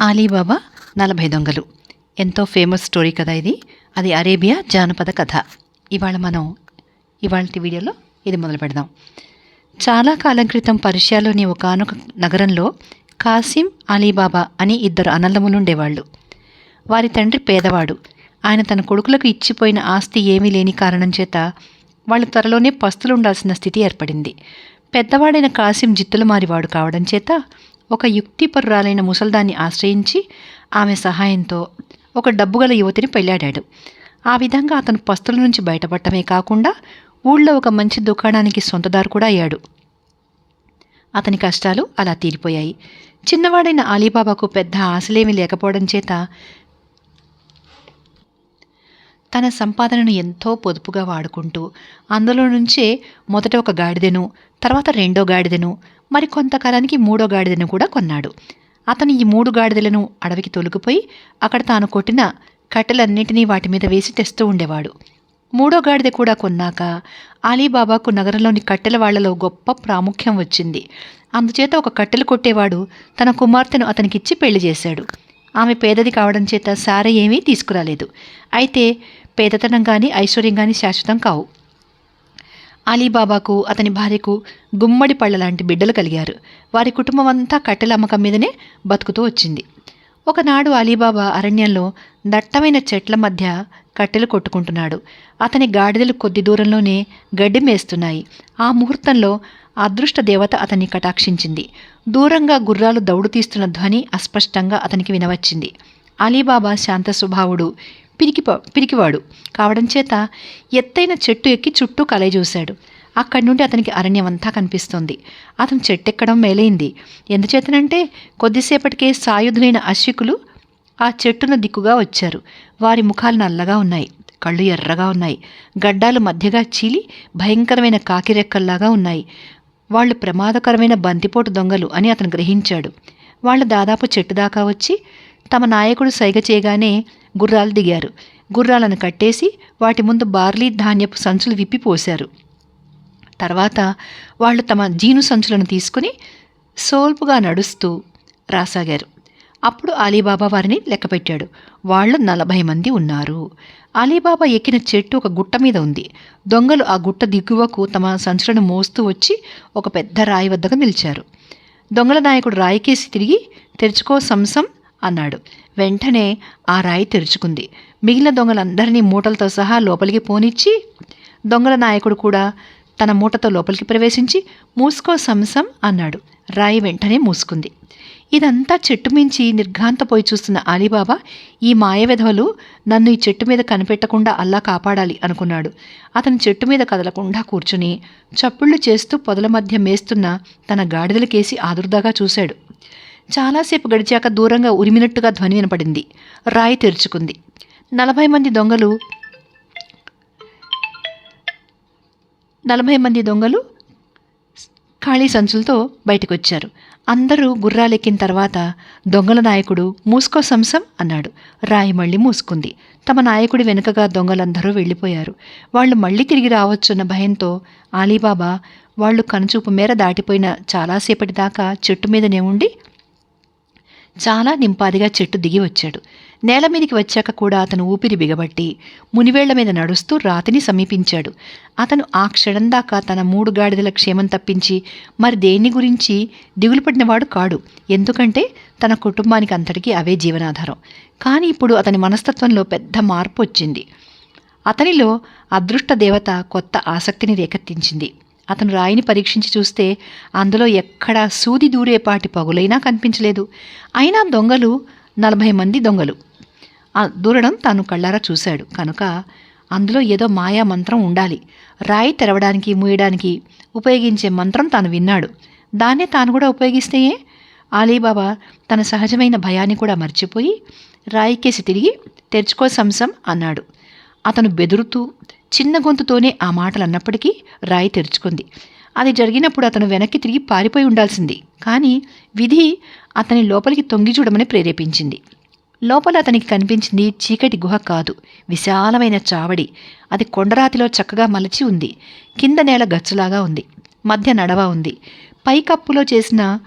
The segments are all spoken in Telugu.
ఆలీబాబా నలభై దొంగలు. ఎంతో ఫేమస్ స్టోరీ కదా ఇది. అది అరేబియా జానపద కథ. ఇవాళ మనం ఇవాళ వీడియోలో ఇది మొదలు పెడదాం. చాలా కాలం క్రితం పర్షియాలోని ఒకానొక నగరంలో కాసిం అలీబాబా అని ఇద్దరు అన్నదమ్ములు ఉండేవాళ్ళు. వారి తండ్రి పేదవాడు. ఆయన తన కొడుకులకు ఇచ్చిపోయిన ఆస్తి ఏమీ లేని కారణం చేత వాళ్ళు త్వరలోనే పస్తులు ఉండాల్సిన స్థితి ఏర్పడింది. పెద్దవాడైన కాసిం జిత్తులు మారివాడు కావడం చేత ఒక యుక్తిపరురాలైన ముసల్దాన్ని ఆశ్రయించి ఆమె సహాయంతో ఒక డబ్బుగల యువతిని పెళ్ళాడాడు ఆ విధంగా అతను పస్తుల నుంచి బయటపడటమే కాకుండా ఊళ్ళో ఒక మంచి దుకాణానికి సొంతదారు కూడా అయ్యాడు. అతని కష్టాలు అలా తీరిపోయాయి. చిన్నవాడైన అలీబాబాకు పెద్ద ఆశలేమీ లేకపోవడం చేత తన సంపాదనను ఎంతో పొదుపుగా వాడుకుంటూ అందులో నుంచే మొదట ఒక గాడిదెను తర్వాత రెండో గాడిదెను మరి కొంతకాలానికి మూడో గాడిదెను కూడా కొన్నాడు. అతను ఈ మూడు గాడిదలను అడవికి తొలగిపోయి అక్కడ తాను కొట్టిన కట్టెలన్నింటినీ వాటి మీద వేసి తెస్తూ ఉండేవాడు. మూడో గాడిద కూడా కొన్నాక అలీబాబాకు నగరంలోని కట్టెల వాళ్ళలో గొప్ప ప్రాముఖ్యం వచ్చింది. అందుచేత ఒక కట్టెలు కొట్టేవాడు తన కుమార్తెను అతనికిచ్చి పెళ్ళి చేశాడు. ఆమె పేదది కావడం చేత సార ఏమీ తీసుకురాలేదు. అయితే పేదతనం కానీ ఐశ్వర్యం కానీ శాశ్వతం కావు. అలీబాబాకు అతని భార్యకు గుమ్మడి పళ్ళ లాంటి బిడ్డలు కలిగారు. వారి కుటుంబం అంతా కట్టెల అమ్మకం మీదనే బతుకుతూ వచ్చింది. ఒకనాడు అలీబాబా అరణ్యంలో దట్టమైన చెట్ల మధ్య కట్టెలు కొట్టుకుంటున్నాడు. అతని గాడిదలు కొద్ది దూరంలోనే గడ్డి మేస్తున్నాయి. ఆ ముహూర్తంలో అదృష్ట దేవత అతన్ని కటాక్షించింది. దూరంగా గుర్రాలు దౌడు తీస్తున్న ధ్వని అస్పష్టంగా అతనికి వినవచ్చింది. అలీబాబా శాంత స్వభావుడు పిరికి పిరికివాడు. కావడం చేత ఎత్తైన చెట్టు ఎక్కి చుట్టూ కలయి చూశాడు అక్కడి నుండి అతనికి అరణ్యం అంతా కనిపిస్తుంది. అతను చెట్టెక్కడం మేలైంది. ఎందుచేతనంటే కొద్దిసేపటికే సాయుధులైన అశ్వికులు ఆ చెట్టున దిక్కుగా వచ్చారు. వారి ముఖాలు నల్లగా ఉన్నాయి. కళ్ళు ఎర్రగా ఉన్నాయి. గడ్డాలు మధ్యగా చీలి భయంకరమైన కాకిరెక్కల్లాగా ఉన్నాయి. వాళ్ళు ప్రమాదకరమైన బంతిపోటు దొంగలు అని అతను గ్రహించాడు. వాళ్ళు దాదాపు చెట్టు దాకా వచ్చి తమ నాయకుడు సైగ చేయగానే గుర్రాలు దిగారు. గుర్రాలను కట్టేసి వాటి ముందు బార్లీ ధాన్యపు సంచులు విప్పి పోశారు. తర్వాత వాళ్ళు తమ జీను సంచులను తీసుకుని సోల్పుగా నడుస్తూ రాసాగారు. అప్పుడు అలీబాబా వారిని లెక్కపెట్టాడు. వాళ్ళు నలభై మంది ఉన్నారు. అలీబాబా ఎక్కిన చెట్టు ఒక గుట్ట మీద ఉంది. దొంగలు ఆ గుట్ట దిగువకు తమ సంచులను మోస్తూ వచ్చి ఒక పెద్ద రాయి వద్దకు నిలిచారు. దొంగల నాయకుడు రాయికేసి తిరిగి తెరుచుకో సంసం అన్నాడు. వెంటనే ఆ రాయి తెరుచుకుంది. మిగిలిన దొంగలందరినీ మూటలతో సహా లోపలికి పోనిచ్చి దొంగల నాయకుడు కూడా తన మూటతో లోపలికి ప్రవేశించి మూసుకో సంసం అన్నాడు. రాయి వెంటనే మూసుకుంది. ఇదంతా చెట్టు మించి నిర్ఘాంతపోయి చూస్తున్న అలీబాబా ఈ మాయ విధవలు నన్ను ఈ చెట్టు మీద కనిపెట్టకుండా అల్లా కాపాడాలి అనుకున్నాడు. అతను చెట్టు మీద కదలకుండా కూర్చుని చప్పుళ్ళు చేస్తూ పొదల మధ్య మేస్తున్న తన గాడిదలకేసి ఆదుర్దాగా చూశాడు. చాలాసేపు గడిచాక దూరంగా ఉరిమినట్టుగా ధ్వని వినపడింది. రాయి తెరుచుకుంది. నలభై మంది దొంగలు నలభై మంది దొంగలు ఖాళీ సంచులతో బయటకు వచ్చారు అందరూ గుర్రాలెక్కిన తర్వాత దొంగల నాయకుడు మూసుకో సంసం అన్నాడు. రాయి మళ్ళీ మూసుకుంది. తమ నాయకుడి వెనుకగా దొంగలందరూ వెళ్ళిపోయారు. వాళ్ళు మళ్ళీ తిరిగి రావచ్చున్న భయంతో ఆలీబాబా వాళ్ళు కనుచూపు మేర దాటిపోయిన చాలాసేపటి దాకా చెట్టు మీదనే ఉండి చాలా నింపాదిగా చెట్టు దిగి వచ్చాడు. నేల మీదికి వచ్చాక కూడా అతను ఊపిరి బిగబట్టి మునివేళ్ళ మీద నడుస్తూ రాతిని సమీపించాడు. అతను ఆ క్షణం దాకా తన మూడు గాడిదల క్షేమం తప్పించి మరి దేన్ని గురించి దిగులు పడినవాడు కాడు. ఎందుకంటే తన కుటుంబానికి అంతటికీ అవే జీవనాధారం. కానీ ఇప్పుడు అతని మనస్తత్వంలో పెద్ద మార్పు వచ్చింది. అతనిలో అదృష్ట దేవత కొత్త ఆసక్తిని రేకెత్తించింది. అతను రాయిని పరీక్షించి చూస్తే అందులో ఎక్కడా సూది దూరేపాటి పగులైనా కనిపించలేదు. అయినా దొంగలు నలభై మంది దొంగలు. దూరడం తాను కళ్ళారా చూశాడు. కనుక అందులో ఏదో మాయా మంత్రం ఉండాలి. రాయి తెరవడానికి మూయడానికి ఉపయోగించే మంత్రం తాను విన్నాడు. దాన్నే తాను కూడా ఉపయోగిస్తేయే? అలీబాబా తన సహజమైన భయాన్ని కూడా మర్చిపోయి రాయికేసి తిరిగి తెరుచుకో సంసం అన్నాడు. అతను బెదురుతూ చిన్న గొంతుతోనే ఆ మాటలు అన్నప్పటికీ రాయి తెరుచుకుంది. అది జరిగినప్పుడు అతను వెనక్కి తిరిగి పారిపోయి ఉండాల్సింది. కానీ విధి అతని లోపలికి తొంగి చూడమని ప్రేరేపించింది. లోపల అతనికి కనిపించింది చీకటి గుహ కాదు. విశాలమైన చావడి. అది కొండరాతిలో చక్కగా మలచి ఉంది. కింద నేల గచ్చులాగా ఉంది. మధ్య నడవ ఉంది. పైకప్పులో చేసిన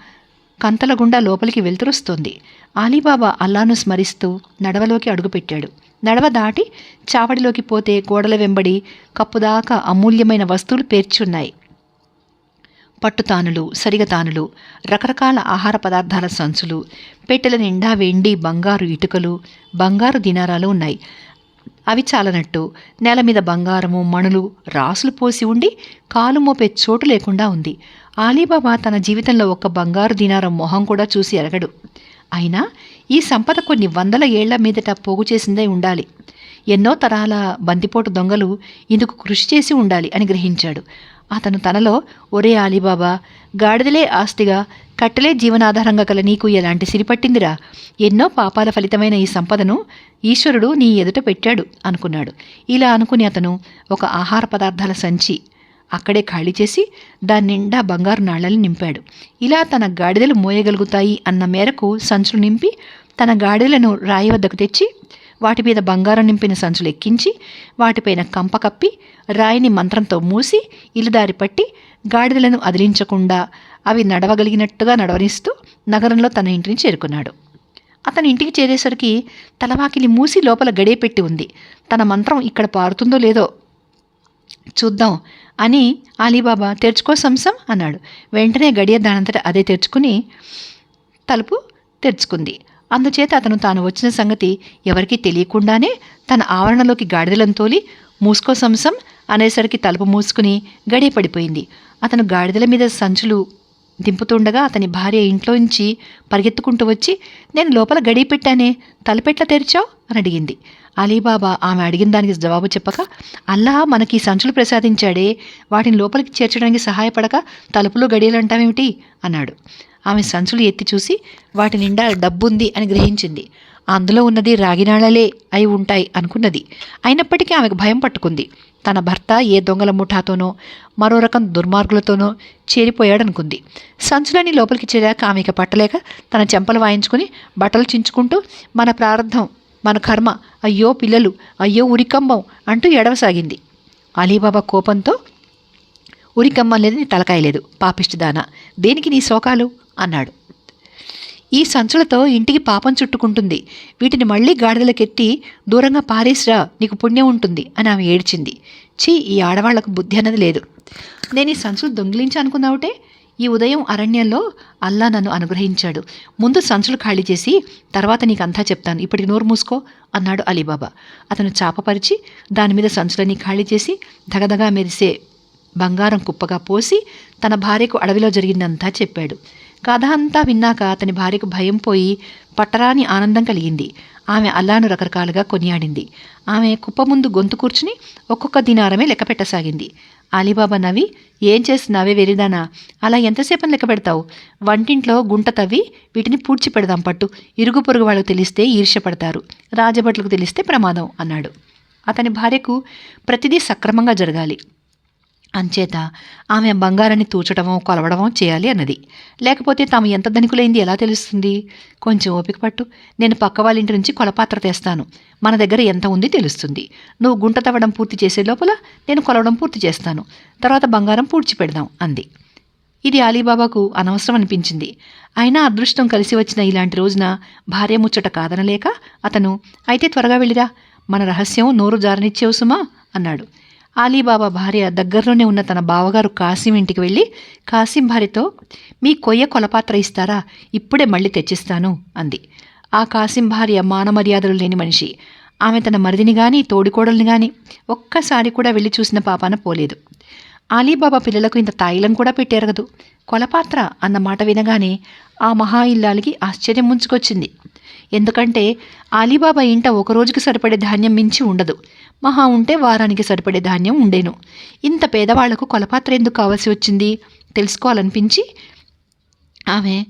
కంతల గుండా లోపలికి వెళ్తురుస్తోంది అలీబాబా అల్లాను స్మరిస్తూ నడవలోకి అడుగుపెట్టాడు. నడవ దాటి చావడిలోకి పోతే గోడల వెంబడి కప్పుదాకా అమూల్యమైన వస్తువులు పేర్చున్నాయి. పట్టుతానులు సరిగతానులు రకరకాల ఆహార పదార్థాల సంచులు పెట్టెల నిండా వెండి బంగారు ఇటుకలు బంగారు దినారాలు ఉన్నాయి. అవి చాలనట్టు నేల మీద బంగారము మణులు రాసులు పోసి ఉండి కాలు మోపే చోటు లేకుండా ఉంది. ఆలీబాబా తన జీవితంలో ఒక్క బంగారు దినారం మొహం కూడా చూసి ఎరగడు. అయినా ఈ సంపద కొన్ని వందల ఏళ్ళ మీదట పోగు చేసిందే ఉండాలి. ఎన్నో తరాల బందిపోటు దొంగలు ఇందుకు కృషి చేసి ఉండాలి అని గ్రహించాడు. అతను తనలో ఒరే ఆలీబాబా గాడిదలే ఆస్తిగా కట్టెలే జీవనాధారంగా గల నీకు ఎలాంటి సిరిపట్టిందిరా ఎన్నో పాపాల ఫలితమైన ఈ సంపదను ఈశ్వరుడు నీ ఎదుట పెట్టాడు అనుకున్నాడు. ఇలా అనుకుని అతను ఒక ఆహార పదార్థాల సంచి అక్కడే ఖాళీ చేసి దాని నిండా బంగారు నాళ్ళని నింపాడు. ఇలా తన గాడిదలు మోయగలుగుతాయి అన్న మేరకు సంచులు నింపి తన గాడిదలను రాయి వద్దకు తెచ్చి వాటి మీద బంగారం నింపిన సంచులు ఎక్కించి వాటిపైన కంప కప్పి రాయిని మంత్రంతో మూసి ఇలుదారి పట్టి గాడిదలను అదిలించకుండా అవి నడవగలిగినట్టుగా నడవనిస్తూ నగరంలో తన ఇంటిని చేరుకున్నాడు. అతని ఇంటికి చేరేసరికి తలవాకిలి మూసి లోపల గడియ పెట్టి ఉంది. తన మంత్రం ఇక్కడ పారుతుందో లేదో చూద్దాం. అని అలీబాబా తెరుచుకో సంసం అన్నాడు. వెంటనే గడియ దానంతట అదే తెరుచుకుని తలుపు తెరుచుకుంది. అందుచేత అతను తాను వచ్చిన సంగతి ఎవరికీ తెలియకుండానే తన ఆవరణలోకి గాడిదలను తోలి మూసుకో సంసం అనేసరికి తలుపు మూసుకుని గడియ పడిపోయింది. అతను గాడిదల మీద సంచులు దింపుతుండగా అతని భార్య ఇంట్లోంచి పరిగెత్తుకుంటూ వచ్చి నేను లోపల గడియ పెట్టానే తలుపెట్ల తెరిచావు? అని అడిగింది. అలీబాబా ఆమె అడిగిన దానికి జవాబు చెప్పక అల్లా మనకి ఈ సంచులు ప్రసాదించాడే వాటిని లోపలికి చేర్చడానికి సహాయపడక తలుపులో గడియలు అంటామేమిటి అన్నాడు. ఆమె సంచులు ఎత్తి చూసి వాటి నిండా డబ్బుంది అని గ్రహించింది. అందులో ఉన్నది రాగినాళలే అయి ఉంటాయి అనుకున్నది. అయినప్పటికీ ఆమెకు భయం పట్టుకుంది. తన భర్త ఏ దొంగల ముఠాతోనో మరో రకం దుర్మార్గులతోనో చేరిపోయాడనుకుంది. సంచులని లోపలికి చేరాక ఆమెకు పట్టలేక తన చెంపలు వాయించుకుని బట్టలు చించుకుంటూ మన ప్రారంభం మన కర్మ అయ్యో పిల్లలు అయ్యో ఉరికంబం అంటూ ఎడవసాగింది. అలీబాబా కోపంతో ఉరికమ్మం లేదు నీ తలకాయ లేదు పాపిష్టిదానా దేనికి నీ శోకాలు? అన్నాడు. ఈ సంచులతో ఇంటికి పాపం చుట్టుకుంటుంది వీటిని మళ్ళీ గాడిదలకెత్తి దూరంగా పారేసిరా నీకు పుణ్యం ఉంటుంది అని ఆమె ఏడ్చింది. ఛీ ఈ ఆడవాళ్ళకు బుద్ధి అన్నది లేదు. నేను ఈ సంచులు దొంగిలించి అనుకున్నావుటే ఈ ఉదయం అరణ్యంలో అల్లా నన్ను అనుగ్రహించాడు. ముందు సంచులు ఖాళీ చేసి తర్వాత నీకంతా చెప్తాను. ఇప్పటికి నోరు మూసుకో అన్నాడు అలీబాబా. అతను చాపపరిచి దాని మీద సంచులని ఖాళీ చేసి దగదగా మెరిసే బంగారం కుప్పగా పోసి తన భార్యకు అడవిలో జరిగిందంతా చెప్పాడు. కథ అంతా విన్నాక అతని భార్యకు భయం పోయి పట్టరాని ఆనందం కలిగింది. ఆమె అల్లాను రకరకాలుగా కొనియాడింది. ఆమె కుప్ప ముందు గొంతు కూర్చుని ఒక్కొక్క దినారమే లెక్క పెట్టసాగింది. అలీబాబా నవ్వి ఏం చేస్తున్నావే వెరిదానా? అలా ఎంతసేపని లెక్క పెడతావు? వంటింట్లో గుంట తవ్వి వీటిని పూడ్చి పెడదాం పట్టు. ఇరుగు పొరుగు వాళ్ళకు తెలిస్తే ఈర్ష్యపడతారు రాజభట్లకు తెలిస్తే ప్రమాదం అన్నాడు. అతని భార్యకు ప్రతిదీ సక్రమంగా జరగాలి. అంచేత ఆమె బంగారాన్ని తూచడమో కొలవడమో చేయాలి అన్నది. లేకపోతే తాము ఎంత ధనికులైంది ఎలా తెలుస్తుంది? కొంచెం ఓపిక పట్టు. నేను పక్క వాళ్ళ ఇంటి నుంచి కొలపాత్ర తెస్తాను. మన దగ్గర ఎంత ఉంది తెలుస్తుంది. నువ్వు గుంట తవ్వడం పూర్తి చేసే లోపల నేను కొలవడం పూర్తి చేస్తాను. తర్వాత బంగారం పూడ్చి పెడదాం అంది. ఇది అలీబాబాకు అనవసరం అనిపించింది. అయినా అదృష్టం కలిసి వచ్చిన ఇలాంటి రోజున భార్య ముచ్చట కాదనలేక అతను అయితే త్వరగా వెళ్ళిరా. మన రహస్యం నోరు జారనిచ్చేవు సుమా అన్నాడు. అలీబాబా భార్య దగ్గరలోనే ఉన్న తన బావగారు కాసిం ఇంటికి వెళ్ళి కాసిం భార్యతో మీ కొయ్య కొలపాత్ర ఇస్తారా? ఇప్పుడే మళ్ళీ తెచ్చిస్తాను అంది. ఆ కాసిం భార్య మానమర్యాదలు లేని మనిషి. ఆమె తన మరిదిని గాని తోడికోడల్ని గాని ఒక్కసారి కూడా వెళ్ళి చూసిన పాపాన పోలేదు. అలీబాబా పిల్లలకు ఇంత తాయిలం కూడా పెట్టేరగదు. కొలపాత్ర అన్న మాట వినగానే ఆ మహా ఇల్లాలికి ఆశ్చర్యం ముంచుకొచ్చింది. ఎందుకంటే అలీబాబా ఇంట ఒక రోజుకి సరిపడే ధాన్యం మించి ఉండదు. మహా ఉంటే వారానికి సరిపడే ధాన్యం ఉండేను. ఇంత పేదవాళ్ళకు కొలపాత్ర ఎందుకు కావాల్సి వచ్చింది? తెలుసుకోవాలనిపించి ఆమె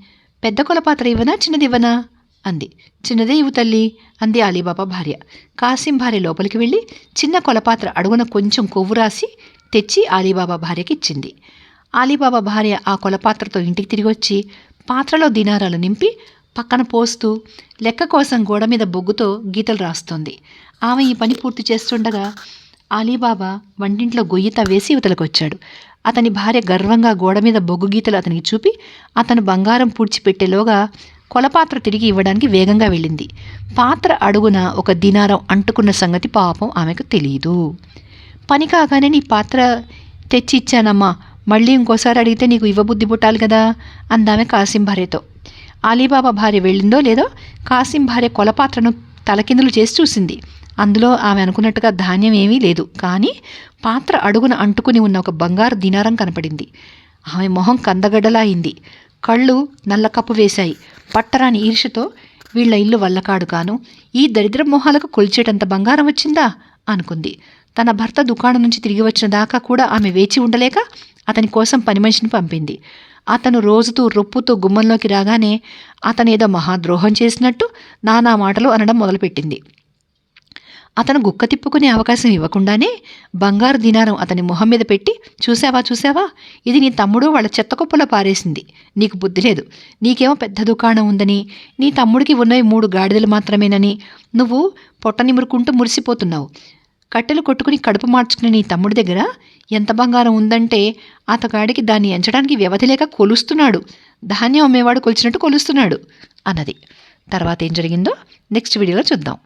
పెద్ద కొలపాత్ర ఇవ్వనా? చిన్నది ఇవ్వనా? అంది. చిన్నదే ఇవ్వు తల్లి అంది అలీబాబా భార్య. కాసిం భార్య లోపలికి వెళ్ళి చిన్న కొలపాత్ర అడుగున కొంచెం కొవ్వు రాసి తెచ్చి అలీబాబా భార్యకి ఇచ్చింది. అలీబాబా భార్య ఆ కొలపాత్రతో ఇంటికి తిరిగి వచ్చి పాత్రలో దినారాలు నింపి పక్కన పోస్తూ లెక్క కోసం గోడ మీద బొగ్గుతో గీతలు రాస్తోంది. ఆమె ఈ పని పూర్తి చేస్తుండగా అలీబాబా వంటింట్లో గొయ్యి తవ్వేసి ఇవతలకొచ్చాడు. అతని భార్య గర్వంగా గోడ మీద బొగ్గు గీతలు అతనికి చూపి అతను బంగారం పూడ్చిపెట్టేలోగా కొలపాత్ర తిరిగి ఇవ్వడానికి వేగంగా వెళ్ళింది. పాత్ర అడుగున ఒక దినారం అంటుకున్న సంగతి పాపం ఆమెకు తెలియదు పని కాగానే నీ పాత్ర తెచ్చి ఇచ్చానమ్మా మళ్ళీ ఇంకోసారి అడిగితే నీకు ఇవ్వబుద్ధి పుట్టాలి కదా? అందామె కాసింభార్యతో. అలీబాబా భార్య వెళ్ళిందో లేదో కాసిం భార్య కొలపాత్రను తలకిందులు చేసి చూసింది. అందులో ఆమె అనుకున్నట్టుగా ధాన్యం ఏమీ లేదు. కానీ పాత్ర అడుగున అంటుకుని ఉన్న ఒక బంగారు దినారం కనపడింది. ఆమె మొహం కందగడ్డలా అయింది కళ్ళు నల్ల కప్పు వేశాయి. పట్టరాని ఈర్షతో వీళ్ళ ఇల్లు వల్లకాడు కాను ఈ దరిద్ర మొహాలకు కొలిచేటంత బంగారం వచ్చిందా? అనుకుంది. తన భర్త దుకాణం నుంచి తిరిగి వచ్చిన దాకా కూడా ఆమె వేచి ఉండలేక అతని కోసం పని మనిషిని పంపింది. అతను రోజుతూ రొప్పుతో గుమ్మంలోకి రాగానే అతను ఏదో మహాద్రోహం చేసినట్టు నానా మాటలు అనడం మొదలుపెట్టింది. అతను గుక్క తిప్పుకునే అవకాశం ఇవ్వకుండానే బంగారు దినారం అతని మొహం మీద పెట్టి చూసావా చూసావా ఇది నీ తమ్ముడు వాళ్ళ చెత్త కుప్పలో పారేసింది. నీకు బుద్ధి లేదు. నీకేమో పెద్ద దుకాణం ఉందని. నీ తమ్ముడికి ఉన్నవి మూడు గాడిదలు మాత్రమేనని. నువ్వు పొట్ట నిమురుకుంటూ మురిసిపోతున్నావు. కట్టెలు కొట్టుకుని కడుపు మార్చుకునే నీ తమ్ముడి దగ్గర ఎంత బంగారం ఉందంటే అతగాడికి దాన్ని ఎంచడానికి వ్యవధి లేక కొలుస్తున్నాడు. ధాన్యం అమ్మేవాడు కొలిచినట్టు కొలుస్తున్నాడు అన్నది. తర్వాత ఏం జరిగిందో నెక్స్ట్ వీడియోలో చూద్దాం.